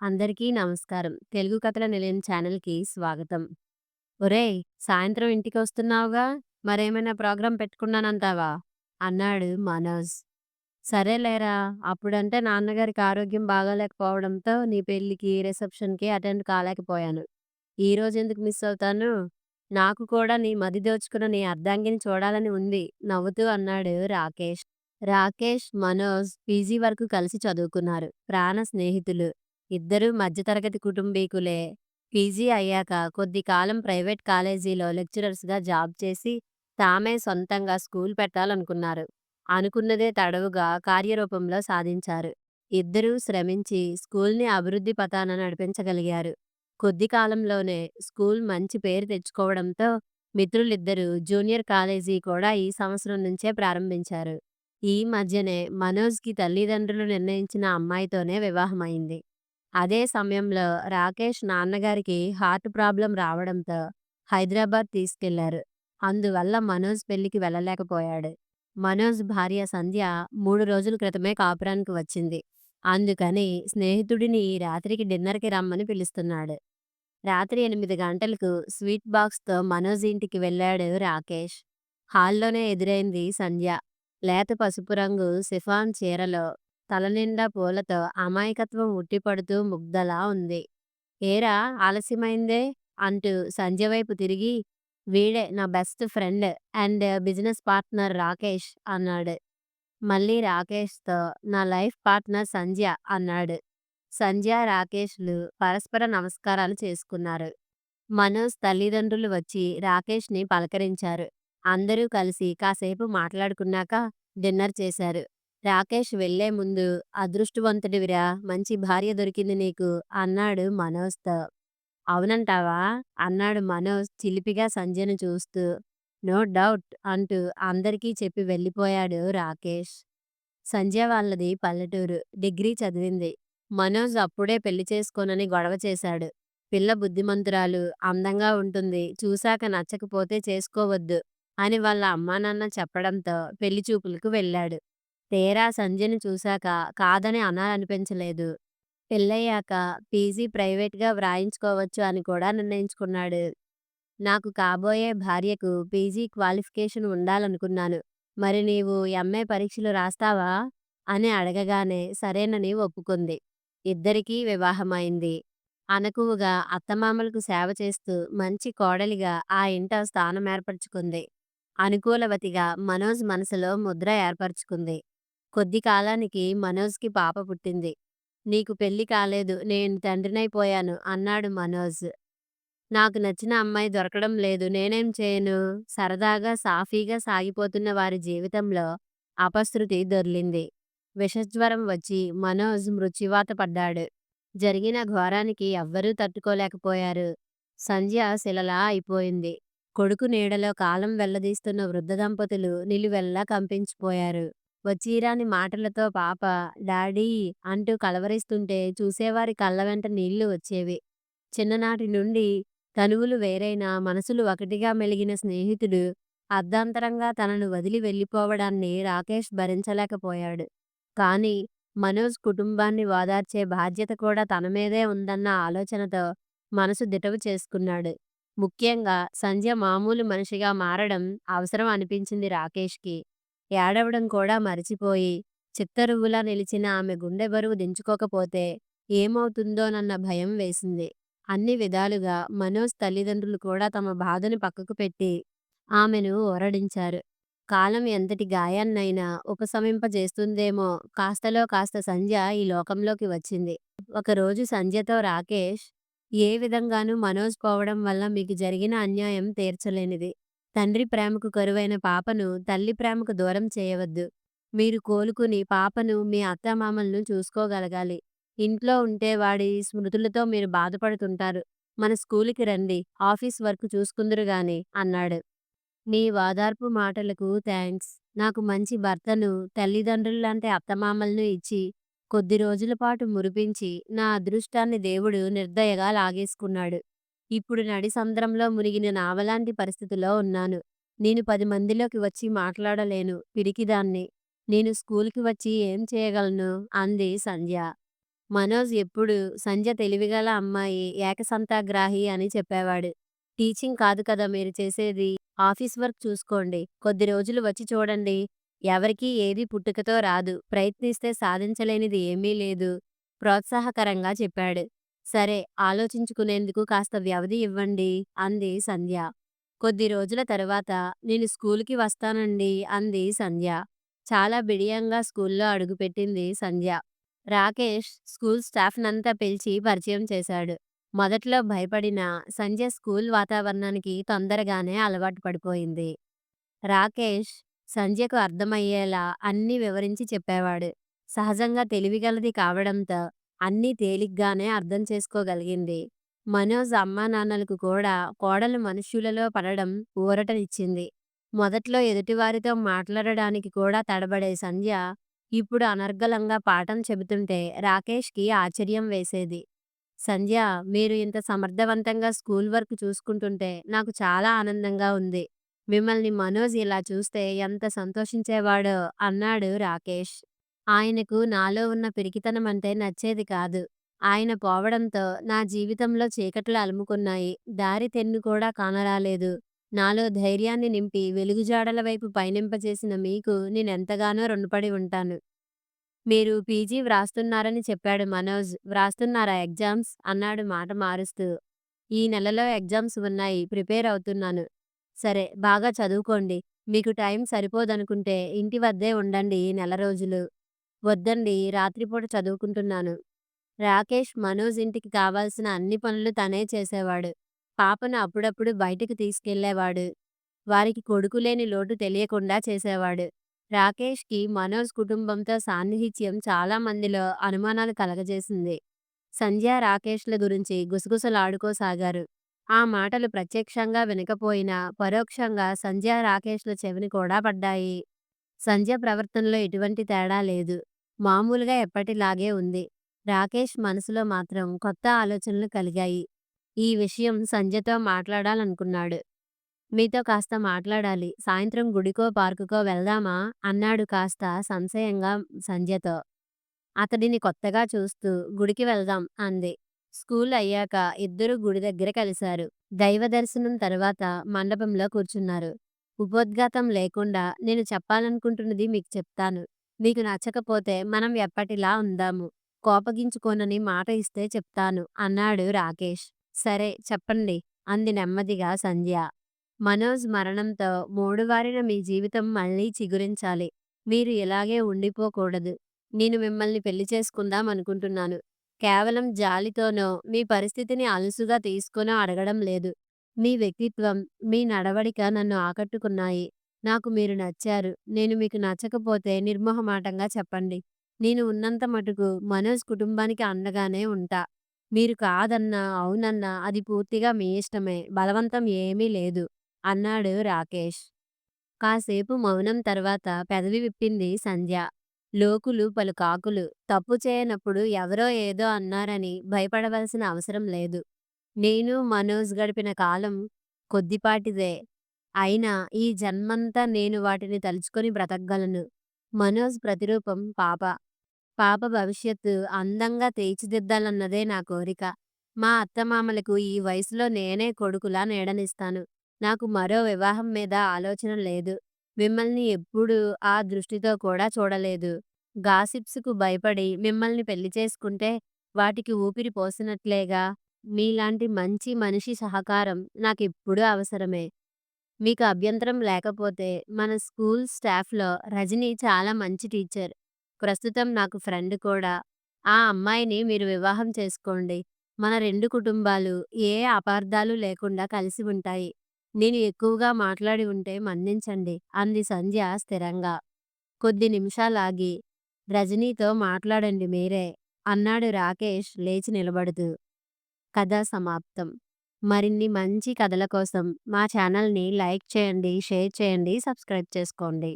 అందరికీ నమస్కారం. తెలుగు కథల నిలయం ఛానల్‌కి స్వాగతం. ఒరేయ్! సాయంత్రం ఇంటికి వస్తున్నావుగా మరేమైనా ప్రోగ్రాం పెట్టుకున్నానంటావా? అన్నాడు మనోజ్. సరేలేరా! అప్పుడంటే నాన్నగారికి ఆరోగ్యం బాగాలేకపోవడంతో నీ పెళ్ళికి, రిసెప్షన్‌కి అటెండ్ కాలేకపోయాను. ఈరోజెందుకు మిస్ అవుతాను? నాకు కూడా నీ మది దోచుకున్న నీ అర్ధాంగిని చూడాలని ఉంది నవ్వుతూ అన్నాడు రాకేష్. రాకేష్, మనోజ్ పీజీ వరకు కలిసి చదువుకున్నారు. ప్రాణ స్నేహితులు. ఇద్దరూ మధ్యతరగతి కుటుంబీకులే. పీజీ అయ్యాక కొద్ది కాలం ప్రైవేట్ కాలేజీలో లెక్చరర్స్‌గా జాబ్ చేసి తామే సొంతంగా స్కూల్ పెట్టాలనుకున్నారు. అనుకున్నదే తడవుగా కార్యరూపంలో సాధించారు. ఇద్దరూ శ్రమించి స్కూల్‌ని అభివృద్ధి పథాన నడిపించగలిగారు. కొద్ది కాలంలోనే స్కూల్ మంచి పేరు తెచ్చుకోవడంతో మిత్రులిద్దరూ జూనియర్ కాలేజీ కూడా ఈ సంవత్సరం నుంచే ప్రారంభించారు. ఈ మధ్యనే మనోజ్‌కి తల్లిదండ్రులు నిర్ణయించిన అమ్మాయితోనే వివాహమైంది. అదే సమయంలో రాకేష్ నాన్నగారికి హార్ట్ ప్రాబ్లం రావడంతో హైదరాబాద్ తీసుకెళ్ళారు. అందువల్ల మనోజ్ పెళ్ళికి వెళ్ళలేకపోయాడు. మనోజ్ భార్య సంధ్య మూడు రోజుల క్రితమే కాపురానికి వచ్చింది. అందుకని స్నేహితుడిని ఈ రాత్రికి డిన్నర్‌కి రమ్మని పిలుస్తున్నాడు. రాత్రి ఎనిమిది గంటలకు స్వీట్ బాక్స్‌తో మనోజ్ ఇంటికి వెళ్ళాడు రాకేష్. హాల్లోనే ఎదురైంది సంధ్య. లేత పసుపు రంగు సిఫాన్ చీరలో తలనిండా పూలతో అమాయకత్వం ఉట్టిపడుతూ ముగ్ధలా ఉంది. ఏరా ఆలస్యమైందే? అంటూ సంధ్య వైపు తిరిగి వీడే నా best friend and business partner Rakesh అన్నాడు. మళ్ళీ రాకేష్‌తో నా లైఫ్ పార్ట్నర్ సంధ్య అన్నాడు. సంధ్య, రాకేష్‌లు పరస్పర నమస్కారాలు చేసుకున్నారు. మనోజ్ తల్లిదండ్రులు వచ్చి రాకేష్‌ని పలకరించారు. అందరూ కలిసి కాసేపు మాట్లాడుకున్నాక డిన్నర్ చేశారు. రాకేష్ వెళ్ళే ముందు అదృష్టవంతుడివిరా మంచి భార్య దొరికింది నీకు అన్నాడు మనోజ్‌తో. అవునంటావా? అన్నాడు మనోజ్ చిలిపిగా సంధ్యను చూస్తూ. నో డౌట్ అంటూ అందరికీ చెప్పి వెళ్ళిపోయాడు రాకేష్. సంధ్య వాళ్ళది పల్లెటూరు. డిగ్రీ చదివింది. మనోజ్ అప్పుడే పెళ్ళి చేసుకోనని గొడవ చేశాడు. పిల్ల బుద్ధిమంతురాలు, అందంగా ఉంటుంది. చూశాక నచ్చకపోతే చేసుకోవద్దు అని వాళ్ళ అమ్మానాన్న చెప్పడంతో పెళ్ళి చూపులకు వెళ్ళాడు. తీరా సంధ్యని చూశాక కాదని అనాలనిపించలేదు. పెళ్ళయ్యాక పీజీ ప్రైవేట్‌గా వ్రాయించుకోవచ్చు అని కూడా నిర్ణయించుకున్నాడు. నాకు కాబోయే భార్యకు పీజీ క్వాలిఫికేషన్ ఉండాలనుకున్నాను. మరి నీవు ఎంఏ పరీక్షలు రాస్తావా? అని అడగగానే సరేనని ఒప్పుకుంది. ఇద్దరికీ వివాహమైంది. అణకువగా అత్తమామలకు సేవ చేస్తూ మంచి కోడలిగా ఆ ఇంట స్థానం ఏర్పరచుకుంది అనుకూలవతిగా మనోజ్ మనసులో ముద్ర ఏర్పరచుకుంది. కొద్ది కాలానికి మనోజ్‌కి పాప పుట్టింది. నీకు పెళ్ళి కాలేదు. నేను తండ్రినైపోయాను అన్నాడు మనోజ్. నాకు నచ్చిన అమ్మాయి దొరకడం లేదు. నేనేం చేయను? సరదాగా సాఫీగా సాగిపోతున్న వారి జీవితంలో అపశృతి దొర్లింది. విషజ్వరం వచ్చి మనోజ్ మృత్యువాత పడ్డాడు. జరిగిన ఘోరానికి ఎవ్వరూ తట్టుకోలేకపోయారు. సంధ్య శిలలా అయిపోయింది. కొడుకు నీడలో కాలం వెళ్ళదీస్తున్న వృద్ధ దంపతులు నిలువెల్లా కంపించిపోయారు. వచ్చిరాని మాటలతో పాప డాడీ అంటూ కలవరిస్తుంటే చూసేవారి కళ్ళ వెంట నీళ్ళు వచ్చేవి. చిన్ననాటి నుండి తనువులు వేరైనా మనసులు ఒకటిగా మెలిగిన స్నేహితుడు అర్ధాంతరంగా తనను వదిలి వెళ్ళిపోవడాన్ని రాకేష్ భరించలేకపోయాడు. కానీ మనోజ్ కుటుంబాన్ని ఓదార్చే బాధ్యత కూడా తన మీదే ఉందన్న ఆలోచనతో మనసు దిటవు చేసుకున్నాడు. ముఖ్యంగా సంధ్య మామూలు మనిషిగా మారడం అవసరం అనిపించింది రాకేష్‌కి. ఏడవడం కూడా మరిచిపోయి చిత్తరువులా నిలిచిన ఆమె గుండె బరువు దించుకోకపోతే ఏమవుతుందోనన్న భయం వేసింది. అన్ని విధాలుగా మనోజ్ తల్లిదండ్రులు కూడా తమ బాధను పక్కకు పెట్టి ఆమెను ఓరడించారు కాలం ఎంతటి గాయాన్నైనా ఉపశమింపజేస్తుందేమో కాస్తలో కాస్త సంధ్య ఈ లోకంలోకి వచ్చింది. ఒకరోజు సంధ్యతో రాకేష్ ఏ విధంగానూ మనోజ్ పోవడం వల్ల మీకు జరిగిన అన్యాయం తీర్చలేనిది. తండ్రి ప్రేమకు కరువైన పాపను తల్లి ప్రేమకు దూరం చేయవద్దు. మీరు కోలుకుని పాపను మీ అత్తమామలను చూసుకోగలగాలి. ఇంట్లో ఉంటే వాడి స్మృతులతో మీరు బాధపడుతుంటారు. మన స్కూలుకి రండి. ఆఫీస్ వర్క్ చూసుకుందురుగాని అన్నాడు. నీ వాదార్పు మాటలకు థాంక్స్. నాకు మంచి భర్తను, తల్లిదండ్రుల్లాంటి అత్తమామలను ఇచ్చి కొద్ది రోజుల పాటు మురిపించి నా అదృష్టాన్ని దేవుడు నిర్దయగా లాగేసుకున్నాడు. ఇప్పుడు నడిసంద్రంలో మునిగిన నావలాంటి పరిస్థితిలో ఉన్నాను. నేను పది మందిలోకి వచ్చి మాట్లాడలేను. పిరికిదాన్ని. నేను స్కూలుకి వచ్చి ఏం చేయగలను? అంది సంధ్య. మనోజ్ ఎప్పుడు సంధ్య తెలివిగల అమ్మాయి ఏకసంతాగ్రాహి అని చెప్పేవాడు టీచింగ్ కాదు కదా మీరు చేసేది ఆఫీస్ వర్క్ చూసుకోండి కొద్ది రోజులు వచ్చి చూడండి ఎవరికీ ఏది పుట్టుకతో రాదు ప్రయత్నిస్తే సాధించలేనిది ఏమీ లేదు ప్రోత్సాహకరంగా చెప్పాడు సరే ఆలోచించుకునేందుకు కాస్త వ్యవధి ఇవ్వండి అంది సంధ్య. కొద్ది రోజుల తరువాత నేను స్కూల్కి వస్తానండి అంది సంధ్య. చాలా బిడియంగా స్కూల్లో అడుగుపెట్టింది సంధ్య. రాకేష్ స్కూల్ స్టాఫ్నంతా పిలిచి పరిచయం చేశాడు. మొదట్లో భయపడిన సంధ్య స్కూల్ వాతావరణానికి తొందరగానే అలవాటు పడిపోయింది. రాకేష్ సంధ్యకు అర్థమయ్యేలా అన్నీ వివరించి చెప్పేవాడు. సహజంగా తెలివిగలది కావడంతో అన్నీ తేలిగ్గానే అర్థం చేసుకోగలిగింది. మనోజ్ అమ్మా నాన్నలకు కూడా కోడలు మనుష్యులలో పడడం ఊరటనిచ్చింది. మొదట్లో ఎదుటివారితో మాట్లాడడానికి కూడా తడబడే సంధ్య ఇప్పుడు అనర్గళంగా పాఠం చెబుతుంటే రాకేష్కి ఆశ్చర్యం వేసేది. సంధ్య మీరు ఇంత సమర్థవంతంగా స్కూల్ వర్క్ చూసుకుంటుంటే నాకు చాలా ఆనందంగా ఉంది. మిమ్మల్ని మనోజ్ ఇలా చూస్తే ఎంత సంతోషించేవాడో అన్నాడు రాకేష్. ఆయనకు నాలో ఉన్న పిరికితనం అంటే నచ్చేది కాదు. ఆయన పోవడంతో నా జీవితంలో చీకట్లు అలుముకున్నాయి. దారి తెన్ను కూడా కానరాలేదు. నాలో ధైర్యాన్ని నింపి వెలుగుజాడల వైపు పయనింపచేసిన మీకు నేనెంతగానో రుణపడి ఉంటాను. మీరు పీజీ వ్రాస్తున్నారని చెప్పాడు మనోజ్. వ్రాస్తున్నారా ఎగ్జామ్స్? అన్నాడు మాట మారుస్తూ. ఈ నెలలో ఎగ్జామ్స్ ఉన్నాయి. ప్రిపేర్ అవుతున్నాను. సరే బాగా చదువుకోండి. మీకు టైం సరిపోదనుకుంటే ఇంటి వద్దే ఉండండి ఈ నెల రోజులు. వద్దండి. రాత్రిపూట చదువుకుంటున్నాను. రాకేష్ మనోజ్ ఇంటికి కావాల్సిన అన్ని పనులు తనే చేసేవాడు. పాపను అప్పుడప్పుడు బయటకు తీసుకెళ్ళేవాడు. వారికి కొడుకు లేని లోటు తెలియకుండా చేసేవాడు. రాకేష్కి మనోజ్ కుటుంబంతో సాన్నిహిత్యం చాలా మందిలో అనుమానాలు కలగజేసింది. సంధ్య రాకేష్ల గురించి గుసగుసలాడుకోసాగారు. ఆ మాటలు ప్రత్యక్షంగా వినకపోయినా పరోక్షంగా సంధ్య రాకేష్ల చెవిని కూడా పడ్డాయి. సంధ్య ప్రవర్తనలో ఎటువంటి తేడా లేదు. మామూలుగా ఎప్పటిలాగే ఉంది. రాకేష్ మనసులో మాత్రం కొత్త ఆలోచనలు కలిగాయి. ఈ విషయం సంధ్యతో మాట్లాడాలనుకున్నాడు. మీతో కాస్త మాట్లాడాలి. సాయంత్రం గుడికో పార్కుకో వెళ్దామా? అన్నాడు కాస్త సంశయంగా సంధ్యతో. అతడిని కొత్తగా చూస్తూ గుడికి వెళ్దాం అంది. స్కూల్ అయ్యాక ఇద్దరు గుడి దగ్గర కలిశారు. దైవ దర్శనం తర్వాత మండపంలో కూర్చున్నారు. ఉపోద్ఘాతం లేకుండా నేను చెప్పాలనుకుంటున్నది మీకు చెప్తాను. మీకు నచ్చకపోతే మనం ఎప్పటిలా ఉందాము? కోపగించుకోనని మాట ఇస్తే చెప్తాను అన్నాడు రాకేష్. సరే చెప్పండి అంది నెమ్మదిగా సంధ్య. మనోజ్ మరణంతో మూడువారిన మీ జీవితం మళ్ళీ చిగురించాలి. మీరు ఇలాగే ఉండిపోకూడదు. నేను మిమ్మల్ని పెళ్ళి చేసుకుందాం అనుకుంటున్నాను. కేవలం జాలితోనో మీ పరిస్థితిని అలుసుగా తీసుకునో అడగడం లేదు. మీ వ్యక్తిత్వం మీ నడవడిక నన్ను ఆకట్టుకున్నాయి. నాకు మీరు నచ్చారు. నేను మీకు నచ్చకపోతే నిర్మోహమాటంగా చెప్పండి. నేను ఉన్నంత మటుకు మనోజ్ కుటుంబానికి అండగానే ఉంటా. మీరు కాదన్నా అవునన్నా అది పూర్తిగా మీ ఇష్టమే. బలవంతం ఏమీ లేదు. అన్నాడు రాకేష్. కాసేపు మౌనం తర్వాత పెదవి విప్పింది సంధ్య. లోకులు పలు కాకులు తప్పు చేయనప్పుడు ఎవరో ఏదో అన్నారని భయపడవలసిన అవసరం లేదు. నేను మనోజ్ గడిపిన కాలం కొద్దిపాటిదే. అయినా ఈ జన్మంతా నేను వాటిని తలుచుకొని బ్రతకగలను. మనోజ్ ప్రతిరూపం పాప. పాప భవిష్యత్తు అందంగా తీర్చిదిద్దాలన్నదే నా కోరిక. మా అత్తమామలకు ఈ వయసులో నేనే కొడుకులా నీడనిస్తాను. నాకు మరో వివాహం మీద ఆలోచన లేదు. మిమ్మల్ని ఎప్పుడూ ఆ దృష్టితో కూడా చూడలేదు. గాసిప్స్కు భయపడి మిమ్మల్ని పెళ్ళి చేసుకుంటే వాటికి ఊపిరి పోసినట్లేగా మీలాంటి మంచి మనిషి సహకారం నాకెప్పుడూ అవసరమే. మీకు అభ్యంతరం లేకపోతే మన స్కూల్ స్టాఫ్లో రజని చాలా మంచి టీచర్. ప్రస్తుతం నాకు ఫ్రెండ్ కూడా. ఆ అమ్మాయిని మీరు వివాహం చేసుకోండి. మన రెండు కుటుంబాలు ఏ అపార్థాలు లేకుండా కలిసి ఉంటాయి. నేను ఎక్కువగా మాట్లాడి ఉంటే మన్నించండి. అంది సంధ్య స్థిరంగా. కొద్ది నిమిషాలాగి. రజనీతో మాట్లాడండి మీరే. అన్నాడు రాకేష్ లేచి నిలబడుతూ. కథ సమాప్తం. మరిన్ని మంచి కథల కోసం మా ఛానల్ని లైక్ చేయండి షేర్ చేయండి సబ్స్క్రైబ్ చేసుకోండి.